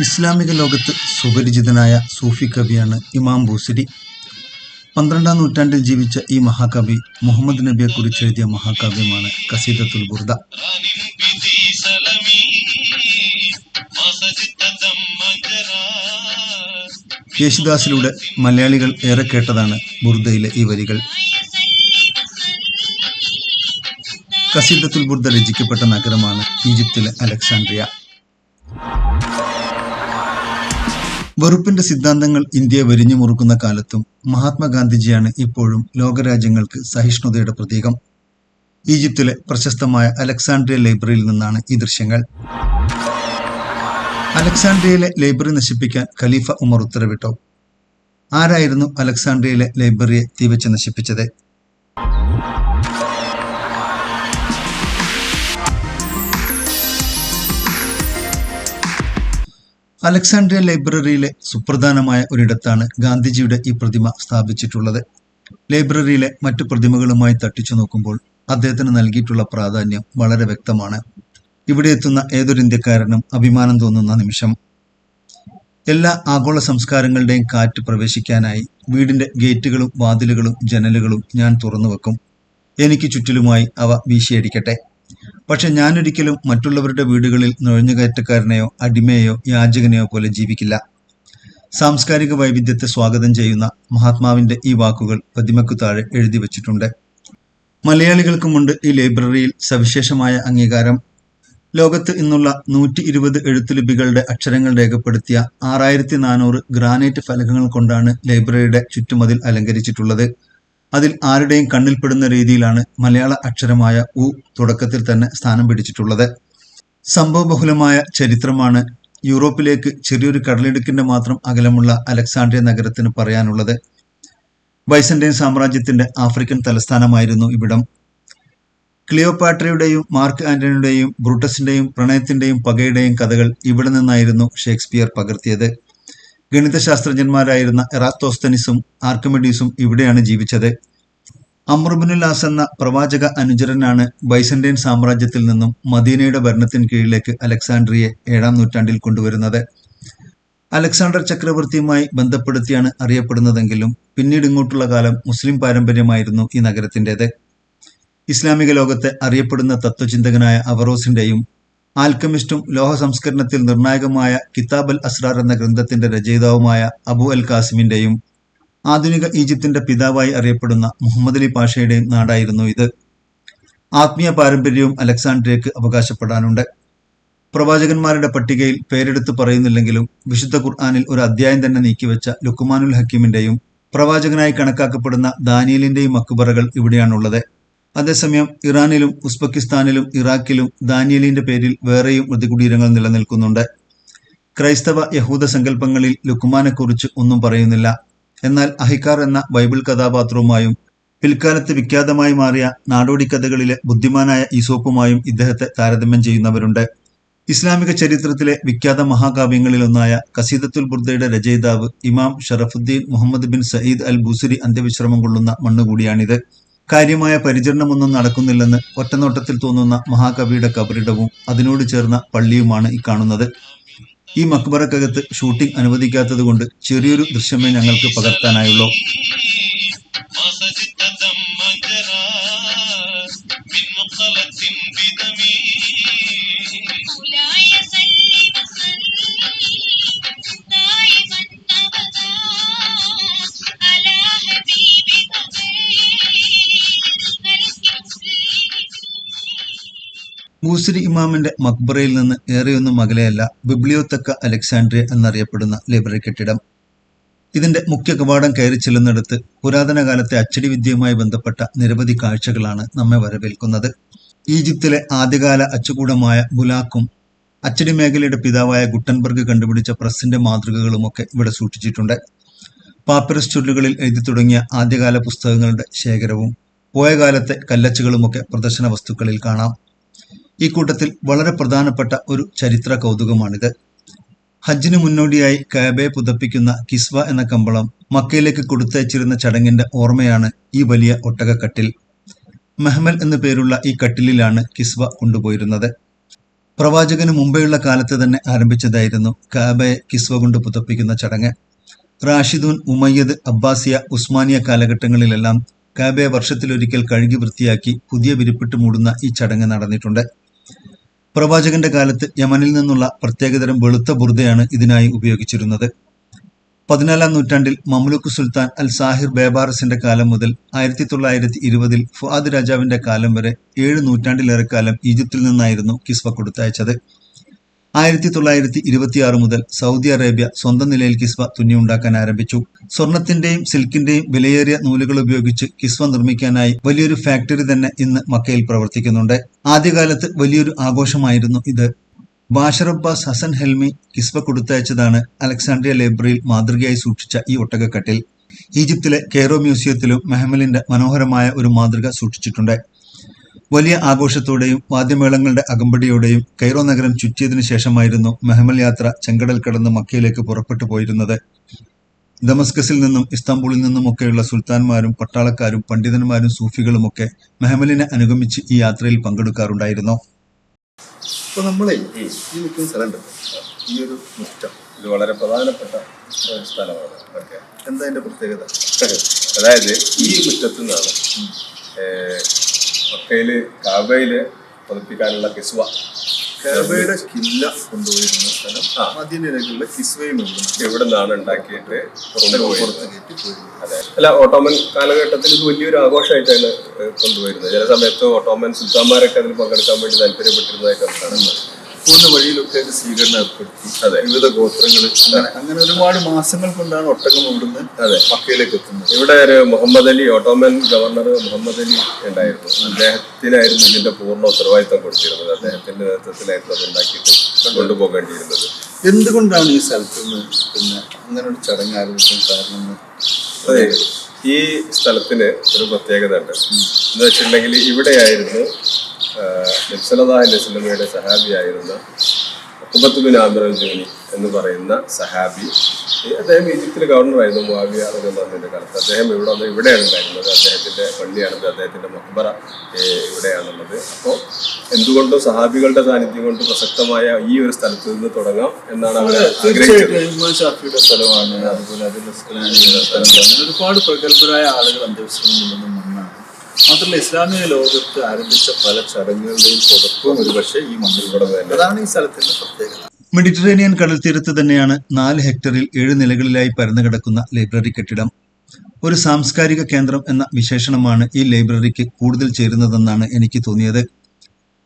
ഇസ്ലാമിക ലോകത്ത് സുപരിചിതനായ സൂഫി കവിയാണ് ഇമാം ബൂസിരി പന്ത്രണ്ടാം നൂറ്റാണ്ടിൽ ജീവിച്ച ഈ മഹാകവി മുഹമ്മദ് നബിയെക്കുറിച്ച് എഴുതിയ മഹാകാവ്യമാണ് കസീദത്തുൽ ബുർദ. യേശുദാസിലൂടെ മലയാളികൾ ഏറെ കേട്ടതാണ് ബുർദയിലെ ഈ വരികൾ. കസീദത്തുൽ ബുർദ രചിക്കപ്പെട്ട നഗരമാണ് ഈജിപ്തിലെ അലക്സാണ്ട്രിയ. വെറുപ്പിന്റെ സിദ്ധാന്തങ്ങൾ ഇന്ത്യയെ വരിഞ്ഞു മുറുക്കുന്ന കാലത്തും മഹാത്മാഗാന്ധിജിയാണ് ഇപ്പോഴും ലോകരാജ്യങ്ങൾക്ക് സഹിഷ്ണുതയുടെ പ്രതീകം. ഈജിപ്തിലെ പ്രശസ്തമായ അലക്സാണ്ട്രിയ ലൈബ്രറിയിൽ നിന്നാണ് ഈ ദൃശ്യങ്ങൾ. അലക്സാണ്ട്രിയയിലെ ലൈബ്രറി നശിപ്പിക്കാൻ ഖലീഫ ഉമർ ഉത്തരവിട്ടു. ആരായിരുന്നു അലക്സാണ്ട്രിയയിലെ ലൈബ്രറിയെ തീവച്ച് നശിപ്പിച്ചത്? അലക്സാണ്ട്രിയ ലൈബ്രറിയിലെ സുപ്രധാനമായ ഒരിടത്താണ് ഗാന്ധിജിയുടെ ഈ പ്രതിമ സ്ഥാപിച്ചിട്ടുള്ളത്. ലൈബ്രറിയിലെ മറ്റു പ്രതിമകളുമായി തട്ടിച്ചു നോക്കുമ്പോൾ അദ്ദേഹത്തിന് നൽകിയിട്ടുള്ള പ്രാധാന്യം വളരെ വ്യക്തമാണ്. ഇവിടെ എത്തുന്ന ഏതൊരു ഇന്ത്യക്കാരനും അഭിമാനം തോന്നുന്ന നിമിഷം. എല്ലാ ആഗോള സംസ്കാരങ്ങളുടെയും കാറ്റ് പ്രവേശിക്കാനായി വീടിന്റെ ഗേറ്റുകളും വാതിലുകളും ജനലുകളും ഞാൻ തുറന്നു വെക്കും. എനിക്ക് ചുറ്റിലുമായി അവ വീശിയടിക്കട്ടെ. പക്ഷെ ഞാനൊരിക്കലും മറ്റുള്ളവരുടെ വീടുകളിൽ നുഴഞ്ഞുകയറ്റക്കാരനെയോ അടിമയെയോ യാചകനെയോ പോലെ ജീവിക്കില്ല. സാംസ്കാരിക വൈവിധ്യത്തെ സ്വാഗതം ചെയ്യുന്ന മഹാത്മാവിന്റെ ഈ വാക്കുകൾ പ്രതിമയ്ക്കു താഴെ എഴുതി വച്ചിട്ടുണ്ട്. മലയാളികൾക്കുമുണ്ട് ഈ ലൈബ്രറിയിൽ സവിശേഷമായ അംഗീകാരം. ലോകത്ത് ഇന്നുള്ള നൂറ്റി ഇരുപത് എഴുത്തുലിപികളുടെ അക്ഷരങ്ങൾ രേഖപ്പെടുത്തിയ ആറായിരത്തി നാനൂറ് ഗ്രാനൈറ്റ് ഫലകങ്ങൾ കൊണ്ടാണ് ലൈബ്രറിയുടെ ചുറ്റുമതിൽ അലങ്കരിച്ചിട്ടുള്ളത്. അതിൽ ആരുടെയും കണ്ണിൽപ്പെടുന്ന രീതിയിലാണ് മലയാള അക്ഷരമായ ഉ തുടക്കത്തിൽ തന്നെ സ്ഥാനം പിടിച്ചിട്ടുള്ളത്. സംഭവബഹുലമായ ചരിത്രമാണ് യൂറോപ്പിലേക്ക് ചെറിയൊരു കടലിടുക്കിന്റെ മാത്രം അകലമുള്ള അലക്സാണ്ട്രിയ നഗരത്തിന് പറയാനുള്ളത്. ബൈസന്റൈൻ സാമ്രാജ്യത്തിന്റെ ആഫ്രിക്കൻ തലസ്ഥാനമായിരുന്നു ഇവിടം. ക്ലിയോപാട്രയുടെയും മാർക്ക് ആന്റണിയുടെയും ബ്രൂട്ടസിന്റെയും പ്രണയത്തിന്റെയും പകയുടെയും കഥകൾ ഇവിടെ നിന്നായിരുന്നു ഷേക്സ്പിയർ പകർത്തിയത്. ഗണിതശാസ്ത്രജ്ഞന്മാരായിരുന്ന എറാത്തോസ്തനിസും ആർക്കമിഡീസും ഇവിടെയാണ് ജീവിച്ചത്. അമ്രുബിനുലാസ് എന്ന പ്രവാചക അനുചരനാണ് ബൈസന്റൈൻ സാമ്രാജ്യത്തിൽ നിന്നും മദീനയുടെ ഭരണത്തിന് കീഴിലേക്ക് അലക്സാണ്ട്രിയെ ഏഴാം നൂറ്റാണ്ടിൽ കൊണ്ടുവരുന്നത്. അലക്സാണ്ടർ ചക്രവർത്തിയുമായി ബന്ധപ്പെടുത്തിയാണ് അറിയപ്പെടുന്നതെങ്കിലും പിന്നീട് ഇങ്ങോട്ടുള്ള കാലം മുസ്ലിം പാരമ്പര്യമായിരുന്നു ഈ നഗരത്തിന്റെത്. ഇസ്ലാമിക ലോകത്തെ അറിയപ്പെടുന്ന തത്വചിന്തകനായ അവറോസിന്റെയും ആൽക്കമിസ്റ്റും ലോഹ സംസ്കരണത്തിൽ നിർണായകമായ കിതാബ് അൽ അസ്രാർ എന്ന ഗ്രന്ഥത്തിന്റെ രചയിതാവുമായ അബു അൽ കാസിമിന്റെയും ആധുനിക ഈജിപ്തിന്റെ പിതാവായി അറിയപ്പെടുന്ന മുഹമ്മദ് അലി പാഷയുടെയും നാടായിരുന്നു ഇത്. ആത്മീയ പാരമ്പര്യവും അലക്സാണ്ട്രിയക്ക് അവകാശപ്പെടാനുണ്ട്. പ്രവാചകന്മാരുടെ പട്ടികയിൽ പേരെടുത്ത് പറയുന്നില്ലെങ്കിലും വിശുദ്ധ ഖുർആാനിൽ ഒരു അധ്യായം തന്നെ നീക്കിവെച്ച ലുക്കുമാനുൽ ഹക്കീമിന്റെയും പ്രവാചകനായി കണക്കാക്കപ്പെടുന്ന ദാനിയലിന്റെയും അക്ബറകൾ ഇവിടെയാണുള്ളത്. അതേസമയം ഇറാനിലും ഉസ്ബെക്കിസ്ഥാനിലും ഇറാഖിലും ദാനിയലിന്റെ പേരിൽ വേറെയും മൃതികുടീരങ്ങൾ നിലനിൽക്കുന്നുണ്ട്. ക്രൈസ്തവ യഹൂദ സങ്കല്പങ്ങളിൽ ലുക്കുമാനെക്കുറിച്ച് ഒന്നും പറയുന്നില്ല. എന്നാൽ അഹിക്കാർ എന്ന ബൈബിൾ കഥാപാത്രവുമായും പിൽക്കാലത്ത് വിഖ്യാതമായി മാറിയ നാടോടി കഥകളിലെ ബുദ്ധിമാനായ ഈസോപ്പുമായും ഇദ്ദേഹത്തെ താരതമ്യം ചെയ്യുന്നവരുണ്ട്. ഇസ്ലാമിക ചരിത്രത്തിലെ വിഖ്യാത മഹാകാവ്യങ്ങളിലൊന്നായ കസീദത്തുൽ ബുർദയുടെ രചയിതാവ് ഇമാം Sharafuddin Muhammad bin Sayyid al Busiri അന്ത്യവിശ്രമം കൊള്ളുന്ന മണ്ണുകൂടിയാണിത്. കാര്യമായ പരിചരണമൊന്നും നടക്കുന്നില്ലെന്ന് ഒറ്റനോട്ടത്തിൽ തോന്നുന്ന മഹാകവിയുടെ കബറിടവും അതിനോട് ചേർന്ന പള്ളിയുമാണ് ഈ കാണുന്നത്. ഈ മക്ബറക്കകത്ത് ഷൂട്ടിംഗ് അനുവദിക്കാത്തതുകൊണ്ട് ചെറിയൊരു ദൃശ്യമേ ഞങ്ങൾക്ക് പകർത്താനായുള്ളൂ. മൂസരി ഇമാമിന്റെ മക്ബറയിൽ നിന്ന് ഏറെയൊന്നും അകലെയല്ല ബിബ്ലിയോത്തക്ക അലക്സാണ്ട്രിയ എന്നറിയപ്പെടുന്ന ലൈബ്രറി കെട്ടിടം. ഇതിന്റെ മുഖ്യ കവാടം കയറി ചെല്ലുന്നിടത്ത് പുരാതന കാലത്തെ അച്ചടി വിദ്യയുമായി ബന്ധപ്പെട്ട നിരവധി കാഴ്ചകളാണ് നമ്മെ വരവേൽക്കുന്നത്. ഈജിപ്തിലെ ആദ്യകാല അച്ചുകൂടമായ ബുലാക്കും അച്ചടി മേഖലയുടെ പിതാവായ ഗുട്ടൻബർഗ് കണ്ടുപിടിച്ച പ്രസിന്റെ മാതൃകകളുമൊക്കെ ഇവിടെ സൂക്ഷിച്ചിട്ടുണ്ട്. പാപ്പിറസ് ചുരുളുകളിൽ എഴുതി തുടങ്ങിയ ആദ്യകാല പുസ്തകങ്ങളുടെ ശേഖരവും പോയ കാലത്തെ കല്ലച്ചുകളുമൊക്കെ പ്രദർശന വസ്തുക്കളിൽ കാണാം. ഈ കൂട്ടത്തിൽ വളരെ പ്രധാനപ്പെട്ട ഒരു ചരിത്ര കൗതുകമാണിത്. ഹജ്ജിന് മുന്നോടിയായി കാബയെ പുതപ്പിക്കുന്ന കിസ്വ എന്ന കമ്പളം മക്കയിലേക്ക് കൊടുത്തയച്ചിരുന്ന ചടങ്ങിന്റെ ഓർമ്മയാണ് ഈ വലിയ ഒട്ടകക്കട്ടിൽ. മെഹ്മൽ എന്നു പേരുള്ള ഈ കട്ടിലിലാണ് കിസ്വ കൊണ്ടുപോയിരുന്നത്. പ്രവാചകന് മുമ്പെയുള്ള കാലത്ത് തന്നെ ആരംഭിച്ചതായിരുന്നു കാബയെ കിസ്വ കൊണ്ട് പുതപ്പിക്കുന്ന ചടങ്ങ്. റാഷിദൂൻ ഉമയ്യദ് അബ്ബാസിയ ഉസ്മാനിയ കാലഘട്ടങ്ങളിലെല്ലാം കാബയെ വർഷത്തിലൊരിക്കൽ കഴുകി വൃത്തിയാക്കി പുതിയ വിരിപ്പിട്ട് മൂടുന്ന ഈ ചടങ്ങ് നടന്നിട്ടുണ്ട്. പ്രവാചകന്റെ കാലത്ത് യമനിൽ നിന്നുള്ള പ്രത്യേകതരം വെളുത്ത ബുർദയാണ് ഇതിനായി ഉപയോഗിച്ചിരുന്നത്. പതിനാലാം നൂറ്റാണ്ടിൽ മംലൂക്ക് സുൽത്താൻ അൽ സാഹിർ ബേബാറസിന്റെ കാലം മുതൽ ആയിരത്തി തൊള്ളായിരത്തി ഇരുപതിൽ ഫുആദ് രാജാവിന്റെ കാലം വരെ ഏഴ് നൂറ്റാണ്ടിലേറെ കാലം ഈജിപ്തിൽ നിന്നായിരുന്നു കിസ്വ കൊടുത്തയച്ചത്. ആയിരത്തി തൊള്ളായിരത്തി ഇരുപത്തിയാറ് മുതൽ സൗദി അറേബ്യ സ്വന്തം നിലയിൽ കിസ്വ തുന്നിയുണ്ടാക്കാൻ ആരംഭിച്ചു. സ്വർണത്തിന്റെയും സിൽക്കിന്റെയും വിലയേറിയ നൂലുകൾ ഉപയോഗിച്ച് കിസ്വ നിർമ്മിക്കാനായി വലിയൊരു ഫാക്ടറി തന്നെ ഇന്ന് മക്കയിൽ പ്രവർത്തിക്കുന്നുണ്ട്. ആദ്യകാലത്ത് വലിയൊരു ആഘോഷമായിരുന്നു ഇത്. ബാഷർ അബ്ബാസ് ഹസൻ ഹെൽമി കിസ്വ കൊടുത്തയച്ചതാണ് അലക്സാണ്ട്രിയ ലൈബ്രറിയിൽ മാതൃകയായി സൂക്ഷിച്ച ഈ ഒട്ടകക്കട്ടിൽ. ഈജിപ്തിലെ കെയ്റോ മ്യൂസിയത്തിലും മെഹമലിന്റെ മനോഹരമായ ഒരു മാതൃക സൂക്ഷിച്ചിട്ടുണ്ട്. വലിയ ആഘോഷത്തോടെയും വാദ്യമേളങ്ങളുടെ അകമ്പടിയോടെയും കൈറോ നഗരം ചുറ്റിയതിനു ശേഷമായിരുന്നു മെഹമൽ യാത്ര ചെങ്കടൽ കടന്ന് മക്കയിലേക്ക് പുറപ്പെട്ടു പോയിരുന്നത്. ദമസ്കസിൽ നിന്നും ഇസ്താംബൂളിൽ നിന്നുമൊക്കെയുള്ള സുൽത്താൻമാരും പട്ടാളക്കാരും പണ്ഡിതന്മാരും സൂഫികളുമൊക്കെ മെഹമലിനെ അനുഗമിച്ച് ഈ യാത്രയിൽ പങ്കെടുക്കാറുണ്ടായിരുന്നു. അപ്പോൾ നമ്മളെ ഈ നിൽക്കുന്ന സ്ഥലമുണ്ട്. ഈ ഒരു മുറ്റം. ഇത് വളരെ പ്രധാനപ്പെട്ട ഒരു സ്ഥലമാണ്. ഓക്കെ എന്താ അതിന്റെ പ്രത്യേകത? അതായത് ഈ മുറ്റത്തു നിന്നാണ് മക്കയിൽ കാബയിൽ പതിപ്പിക്കാനുള്ള കിസ്വ. കാബയുടെ കില്ല കൊണ്ടുപോയിരുന്ന സ്ഥലം. മദീനയിലേക്കുള്ള കിസ്വയും ഇവിടെ നിന്നാണ് ഉണ്ടാക്കിയിട്ട് അതെ. അല്ല ഓട്ടോമൻ കാലഘട്ടത്തിൽ ഇത് വലിയൊരു ആഘോഷമായിട്ടാണ് കൊണ്ടുപോയിരുന്നത്. ചില സമയത്ത് ഓട്ടോമൻ സുൽത്താന്മാരൊക്കെ അതിൽ പങ്കെടുക്കാൻ വേണ്ടി താല്പര്യപ്പെട്ടിരുന്നതായിട്ടാണ് കാണുന്നത് പോകുന്ന വഴിയിലൊക്കെ അതിന് സ്വീകരണം ഏർപ്പെടുത്തി. അതെ. വിവിധ ഗോത്രങ്ങൾ അങ്ങനെ അങ്ങനെ ഒരുപാട് മാസങ്ങൾ കൊണ്ടാണ് ഒട്ടകം ഇവിടുന്ന് അതെ. പക്കയിലേക്ക് എത്തുന്നത്. ഇവിടെ ഒരു Muhammad Ali Ottoman governor Muhammad Ali ഉണ്ടായിരുന്നു. അദ്ദേഹത്തിനായിരുന്നു ഇതിന്റെ പൂർണ ഉത്തരവാദിത്തം കൊടുത്തിരുന്നത്. അദ്ദേഹത്തിന്റെ നേതൃത്വത്തിലായിരുന്നു അത് ഉണ്ടാക്കിയിട്ട് കൊണ്ടുപോകേണ്ടിയിരുന്നത്. എന്തുകൊണ്ടാണ് ഈ സ്ഥലത്ത് നിന്ന് പിന്നെ അങ്ങനെ ഒരു ചടങ്ങ് ആരംഭിക്കാൻ കാരണം? അതെ. ഈ സ്ഥലത്തിന് ഒരു പ്രത്യേകത ഉണ്ട്. എന്ന് വെച്ചിട്ടുണ്ടെങ്കിൽ ഇവിടെയായിരുന്നു നബ്സലദാഹ് നസ്ലമയുടെ സഹാബിയായിരുന്ന ഉബത്ത് ബിൻ ആമിർ അൽ എന്ന് പറയുന്ന സഹാബി. അദ്ദേഹം ഈജിപ്തിലെ ഗവർണറായിരുന്നു മുവാവിയ റഹ്മാന്റെ കാലത്ത്. അദ്ദേഹം ഇവിടെ വന്ന് ഇവിടെയാണ് ഉണ്ടായിരുന്നത്. അദ്ദേഹത്തിന്റെ പള്ളിയാണത് അദ്ദേഹത്തിന്റെ മക്ബറ ഇവിടെയാണുള്ളത്. അപ്പോൾ എന്തുകൊണ്ടും സഹാബികളുടെ സാന്നിധ്യം കൊണ്ട് പ്രസക്തമായ ഈ ഒരു സ്ഥലത്ത് നിന്ന് തുടങ്ങാം എന്നാണ് അവർ ആഗ്രഹിച്ചത്. തീർച്ചയായിട്ടും ഇമാം ഷാഫിയുടെ സ്ഥലമാണ്. അതുപോലെ അതിൽ ഒരുപാട് പ്രഗത്ഭരായ ആളുകൾ മണ്ണാണ് മാത്രമല്ല ഇസ്ലാമിക ലോകത്ത് ആരംഭിച്ച പല ചടങ്ങുകളുടെയും തുടക്കവും ഒരുപക്ഷെ ഈ മണ്ണിൽ കൂടെ തന്നെ അതാണ് ഈ സ്ഥലത്തിന്റെ പ്രത്യേകത. മെഡിറ്ററേനിയൻ കടൽ തീരത്ത് തന്നെയാണ് നാല് ഹെക്ടറിൽ ഏഴ് നിലകളിലായി പരന്നു കിടക്കുന്ന ലൈബ്രറി കെട്ടിടം. ഒരു സാംസ്കാരിക കേന്ദ്രം എന്ന വിശേഷണമാണ് ഈ ലൈബ്രറിക്ക് കൂടുതൽ ചേരുന്നതെന്നാണ് എനിക്ക് തോന്നിയത്.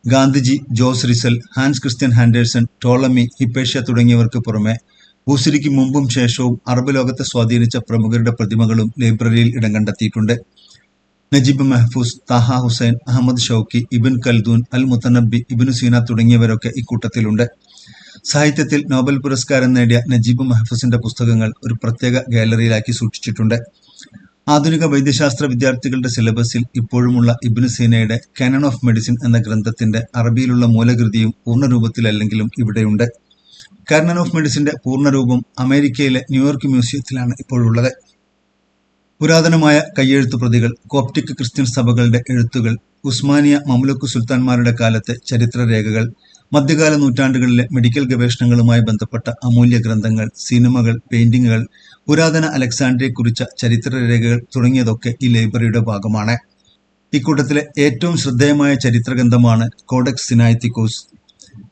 Gandhiji Jose Rizal Hans Christian Andersen Ptolemy Hypatia തുടങ്ങിയവർക്ക് പുറമെ ഭൂസിരിക്ക് മുമ്പും ശേഷവും അറബ് ലോകത്തെ സ്വാധീനിച്ച പ്രമുഖരുടെ പ്രതിമകളും ലൈബ്രറിയിൽ ഇടം കണ്ടെത്തിയിട്ടുണ്ട്. നജീബ് മെഹഫൂസ് താഹ ഹുസൈൻ അഹമ്മദ് ഷൌക്കി ഇബിൻ കൽദൂൻ അൽ മുത്തനബി ഇബിനു സീന തുടങ്ങിയവരൊക്കെ ഇക്കൂട്ടത്തിലുണ്ട്. സാഹിത്യത്തിൽ നോബൽ പുരസ്കാരം നേടിയ നജീബ് മെഹഫൂസിന്റെ പുസ്തകങ്ങൾ ഒരു പ്രത്യേക ഗാലറിയിലാക്കി സൂക്ഷിച്ചിട്ടുണ്ട്. ആധുനിക വൈദ്യശാസ്ത്ര വിദ്യാർത്ഥികളുടെ സിലബസിൽ ഇപ്പോഴുമുള്ള ഇബിനു സീനയുടെ കാനൺ ഓഫ് മെഡിസിൻ എന്ന ഗ്രന്ഥത്തിന്റെ അറബിയിലുള്ള മൂലകൃതിയും പൂർണരൂപത്തിലല്ലെങ്കിലും ഇവിടെയുണ്ട്. കാനൺ ഓഫ് മെഡിസിന്റെ പൂർണരൂപം അമേരിക്കയിലെ ന്യൂയോർക്ക് മ്യൂസിയത്തിലാണ് ഇപ്പോഴുള്ളത്. പുരാതനമായ കയ്യെഴുത്തു പ്രതികൾ കോപ്റ്റിക് ക്രിസ്ത്യൻ സഭകളുടെ എഴുത്തുകൾ ഉസ്മാനിയ മംലുക്ക് സുൽത്താൻമാരുടെ കാലത്തെ ചരിത്രരേഖകൾ മധ്യകാല നൂറ്റാണ്ടുകളിലെ മെഡിക്കൽ ഗവേഷണങ്ങളുമായി ബന്ധപ്പെട്ട അമൂല്യ ഗ്രന്ഥങ്ങൾ സിനിമകൾ പെയിന്റിങ്ങുകൾ പുരാതന അലക്സാണ്ട്രിയെ കുറിച്ച ചരിത്രരേഖകൾ തുടങ്ങിയതൊക്കെ ഈ ലൈബ്രറിയുടെ ഭാഗമാണ്. ഇക്കൂട്ടത്തിലെ ഏറ്റവും ശ്രദ്ധേയമായ ചരിത്രഗ്രന്ഥമാണ് കോഡക്സ് സിനായത്തിക്കോസ്.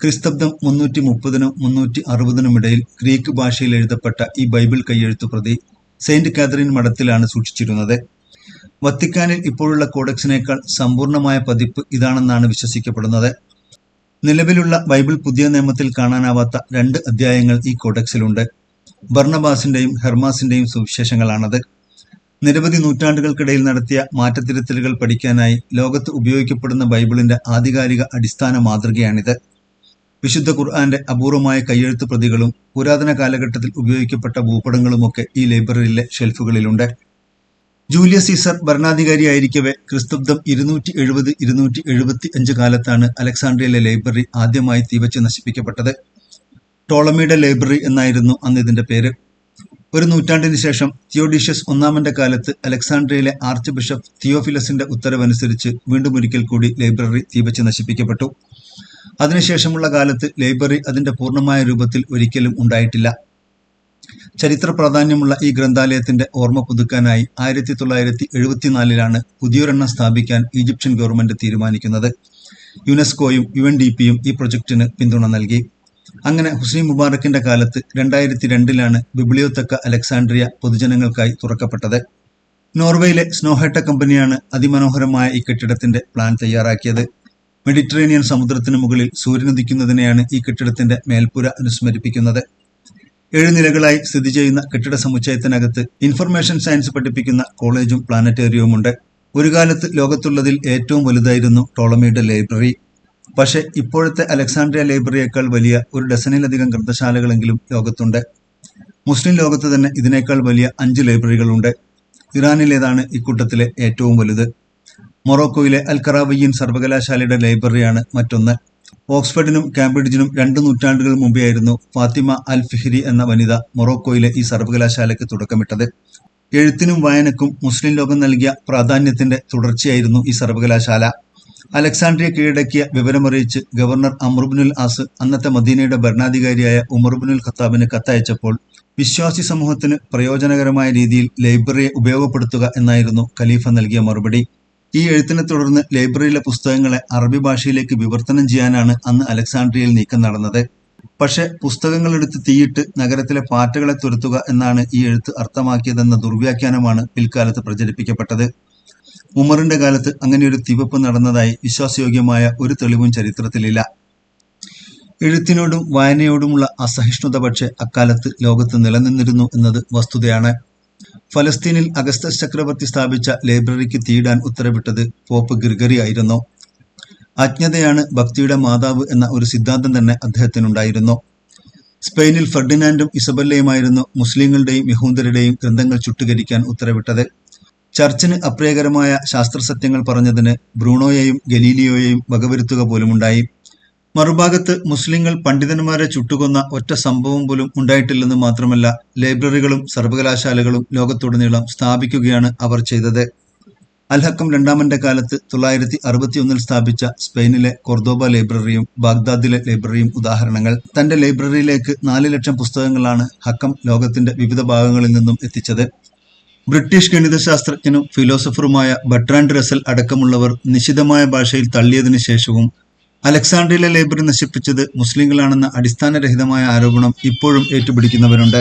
ക്രിസ്തബ്ദം മുന്നൂറ്റി മുപ്പതിനും മുന്നൂറ്റി അറുപതിനുമിടയിൽ ഗ്രീക്ക് ഭാഷയിൽ എഴുതപ്പെട്ട ഈ ബൈബിൾ കയ്യെഴുത്തു പ്രതി സെയിന്റ് കാതറിൻ മഠത്തിലാണ് സൂക്ഷിച്ചിരുന്നത്. വത്തിക്കാനിൽ ഇപ്പോഴുള്ള കോഡെക്സിനേക്കാൾ സമ്പൂർണമായ പതിപ്പ് ഇതാണെന്നാണ് വിശ്വസിക്കപ്പെടുന്നത്. നിലവിലുള്ള ബൈബിൾ പുതിയ നിയമത്തിൽ കാണാനാവാത്ത രണ്ട് അധ്യായങ്ങൾ ഈ കോഡെക്സിലുണ്ട്. ബർണബാസിന്റെയും ഹെർമാസിന്റെയും സുവിശേഷങ്ങളാണത്. നിരവധി നൂറ്റാണ്ടുകൾക്കിടയിൽ നടത്തിയ മാറ്റത്തിരുത്തലുകൾ പഠിക്കാനായി ലോകത്ത് ഉപയോഗിക്കപ്പെടുന്ന ബൈബിളിന്റെ ആധികാരിക അടിസ്ഥാന മാതൃകയാണിത്. വിശുദ്ധ ഖുർആന്റെ അപൂർവമായ കയ്യെഴുത്ത് പ്രതികളും പുരാതന കാലഘട്ടത്തിൽ ഉപയോഗിക്കപ്പെട്ട ഭൂപടങ്ങളുമൊക്കെ ഈ ലൈബ്രറിയിലെ ഷെൽഫുകളിലുണ്ട്. ജൂലിയസ് സീസർ ഭരണാധികാരിയായിരിക്കവെ ക്രിസ്തുബ്ദം ഇരുന്നൂറ്റി എഴുപത് ഇരുന്നൂറ്റി എഴുപത്തി അഞ്ച് കാലത്താണ് അലക്സാണ്ട്രിയയിലെ ലൈബ്രറി ആദ്യമായി തീവച്ച് നശിപ്പിക്കപ്പെട്ടത്. ടോളമിയുടെ ലൈബ്രറി എന്നായിരുന്നു അന്ന് ഇതിന്റെ പേര്. ഒരു നൂറ്റാണ്ടിന് ശേഷം തിയോഡീഷ്യസ് ഒന്നാമന്റെ കാലത്ത് അലക്സാണ്ട്രിയയിലെ ആർച്ച് ബിഷപ്പ് തിയോഫിലസിന്റെ ഉത്തരവനുസരിച്ച് വീണ്ടും ഒരിക്കൽ കൂടി ലൈബ്രറി തീവച്ച് നശിപ്പിക്കപ്പെട്ടു. അതിനുശേഷമുള്ള കാലത്ത് ലൈബ്രറി അതിന്റെ പൂർണമായ രൂപത്തിൽ ഒരിക്കലും ഉണ്ടായിട്ടില്ല. ചരിത്ര പ്രാധാന്യമുള്ള ഈ ഗ്രന്ഥാലയത്തിന്റെ ഓർമ്മ പുതുക്കാനായി ആയിരത്തി തൊള്ളായിരത്തി എഴുപത്തിനാലിലാണ് പുതിയൊരെണ്ണം സ്ഥാപിക്കാൻ ഈജിപ്ഷ്യൻ ഗവൺമെന്റ് തീരുമാനിക്കുന്നത്. യുനെസ്കോയും യു എൻ ഡി പിയും ഈ പ്രൊജക്ടിന് പിന്തുണ നൽകി. അങ്ങനെ ഹുസൈൻ മുബാറക്കിന്റെ കാലത്ത് രണ്ടായിരത്തി രണ്ടിലാണ് ബിബ്ലിയോത്തക്ക അലക്സാണ്ട്രിയ പൊതുജനങ്ങൾക്കായി തുറക്കപ്പെട്ടത്. നോർവേയിലെ സ്നോഹെട്ട കമ്പനിയാണ് അതിമനോഹരമായ ഈ കെട്ടിടത്തിന്റെ പ്ലാൻ തയ്യാറാക്കിയത്. മെഡിറ്ററേനിയൻ സമുദ്രത്തിന് മുകളിൽ സൂര്യനുദിക്കുന്നതിനെയാണ് ഈ കെട്ടിടത്തിന്റെ മേൽപ്പുര അനുസ്മരിപ്പിക്കുന്നത്. ഏഴ് നിലകളായി സ്ഥിതി ചെയ്യുന്ന കെട്ടിട സമുച്ചയത്തിനകത്ത് ഇൻഫർമേഷൻ സയൻസ് പഠിപ്പിക്കുന്ന കോളേജും പ്ലാനറ്റേറിയവുമുണ്ട്. ഒരു കാലത്ത് ലോകത്തുള്ളതിൽ ഏറ്റവും വലുതായിരുന്നു ടോളമിയുടെ ലൈബ്രറി. പക്ഷേ ഇപ്പോഴത്തെ അലക്സാണ്ട്രിയ ലൈബ്രറിയേക്കാൾ വലിയ ഒരു ഡസനിലധികം ഗ്രന്ഥശാലകളെങ്കിലും ലോകത്തുണ്ട്. മുസ്ലിം ലോകത്ത് തന്നെ ഇതിനേക്കാൾ വലിയ അഞ്ച് ലൈബ്രറികളുണ്ട്. ഇറാനിലേതാണ് ഇക്കൂട്ടത്തിലെ ഏറ്റവും വലുത്. മൊറോക്കോയിലെ അൽ കറാവയ്യൻ സർവകലാശാലയുടെ ലൈബ്രറിയാണ് മറ്റൊന്ന്. ഓക്സ്ഫോർഡിനും കാംബ്രിഡ്ജിനും രണ്ട് നൂറ്റാണ്ടുകൾ മുമ്പെയായിരുന്നു ഫാത്തിമ അൽ ഫിഹ്രി എന്ന വനിത മൊറോക്കോയിലെ ഈ സർവകലാശാലയ്ക്ക് തുടക്കമിട്ടത്. എഴുത്തിനും വായനക്കും മുസ്ലിം ലോകം നൽകിയ പ്രാധാന്യത്തിന്റെ തുടർച്ചയായിരുന്നു ഈ സർവകലാശാല. അലക്സാണ്ട്രിയ കീഴടക്കിയ വിവരമറിയിച്ച് ഗവർണർ അമറുബിനുൽ ആസ് അന്നത്തെ മദീനയുടെ ഭരണാധികാരിയായ ഉമറുബിനുൽ ഖത്താബിന് കത്തയച്ചപ്പോൾ വിശ്വാസി സമൂഹത്തിന് പ്രയോജനകരമായ രീതിയിൽ ലൈബ്രറിയെ ഉപയോഗപ്പെടുത്തുക എന്നായിരുന്നു ഖലീഫ നൽകിയ മറുപടി. ഈ എഴുത്തിനെ തുടർന്ന് ലൈബ്രറിയിലെ പുസ്തകങ്ങളെ അറബി ഭാഷയിലേക്ക് വിവർത്തനം ചെയ്യാനാണ് അന്ന് അലക്സാണ്ട്രിയയിൽ നീക്കം നടന്നത്. പക്ഷെ പുസ്തകങ്ങളെടുത്ത് തീയിട്ട് നഗരത്തിലെ പാറ്റകളെ തുരത്തുക എന്നാണ് ഈ എഴുത്ത് അർത്ഥമാക്കിയതെന്ന ദുർവ്യാഖ്യാനമാണ് പിൽക്കാലത്ത് പ്രചരിപ്പിക്കപ്പെട്ടത്. ഉമറിന്റെ കാലത്ത് അങ്ങനെ ഒരു തിവപ്പ് നടന്നതായി വിശ്വാസയോഗ്യമായ ഒരു തെളിവും ചരിത്രത്തിലില്ല. എഴുത്തിനോടും വായനയോടുമുള്ള അസഹിഷ്ണുത പക്ഷേ അക്കാലത്ത് ലോകത്ത് നിലനിന്നിരുന്നു എന്നത് വസ്തുതയാണ്. ഫലസ്തീനിൽ അഗസ്ത ചക്രവർത്തി സ്ഥാപിച്ച ലൈബ്രറിക്ക് തീടാൻ ഉത്തരവിട്ടത് പോപ്പ് ഗ്രിഗറി ആയിരുന്നു. അജ്ഞതയാണ് ഭക്തിയുടെ മാതാവ് എന്ന ഒരു സിദ്ധാന്തം തന്നെ അദ്ദേഹത്തിനുണ്ടായിരുന്നു. സ്പെയിനിൽ ഫെർഡിനാൻഡും ഇസബല്ലയുമായിരുന്നു മുസ്ലിങ്ങളുടെയും യഹൂദരുടെയും ഗ്രന്ഥങ്ങൾ ചുട്ടുകരിക്കാൻ ഉത്തരവിട്ടത്. ചർച്ചിന് അപ്രിയകരമായ ശാസ്ത്രസത്യങ്ങൾ പറഞ്ഞതിന് ബ്രൂണോയെയും ഗലീലിയോയെയും വകവരുത്തുക പോലുമുണ്ടായി. മറുഭാഗത്ത് മുസ്ലിങ്ങൾ പണ്ഡിതന്മാരെ ചുട്ടുകൊന്ന ഒറ്റ സംഭവം പോലും ഉണ്ടായിട്ടില്ലെന്ന് മാത്രമല്ല ലൈബ്രറികളും സർവകലാശാലകളും ലോകത്തുടനീളം സ്ഥാപിക്കുകയാണ് അവർ ചെയ്തത്. അൽഹക്കം രണ്ടാമന്റെ കാലത്ത് തൊള്ളായിരത്തി അറുപത്തിയൊന്നിൽ സ്ഥാപിച്ച സ്പെയിനിലെ കൊർദോബ ലൈബ്രറിയും ബാഗ്ദാദിലെ ലൈബ്രറിയും ഉദാഹരണങ്ങൾ. തന്റെ ലൈബ്രറിയിലേക്ക് നാല് ലക്ഷം പുസ്തകങ്ങളാണ് ഹക്കം ലോകത്തിന്റെ വിവിധ ഭാഗങ്ങളിൽ നിന്നും എത്തിച്ചത്. ബ്രിട്ടീഷ് ഗണിതശാസ്ത്രജ്ഞനും ഫിലോസഫറുമായ ബട്രാൻഡ് റസൽ അടക്കമുള്ളവർ നിശിതമായ ഭാഷയിൽ തള്ളിയതിനു ശേഷവും അലക്സാണ്ട്രിയയിലെ ലൈബ്രറി നശിപ്പിച്ചത് മുസ്ലിങ്ങളാണെന്ന അടിസ്ഥാനരഹിതമായ ആരോപണം ഇപ്പോഴും ഏറ്റുപിടിക്കുന്നവരുണ്ട്.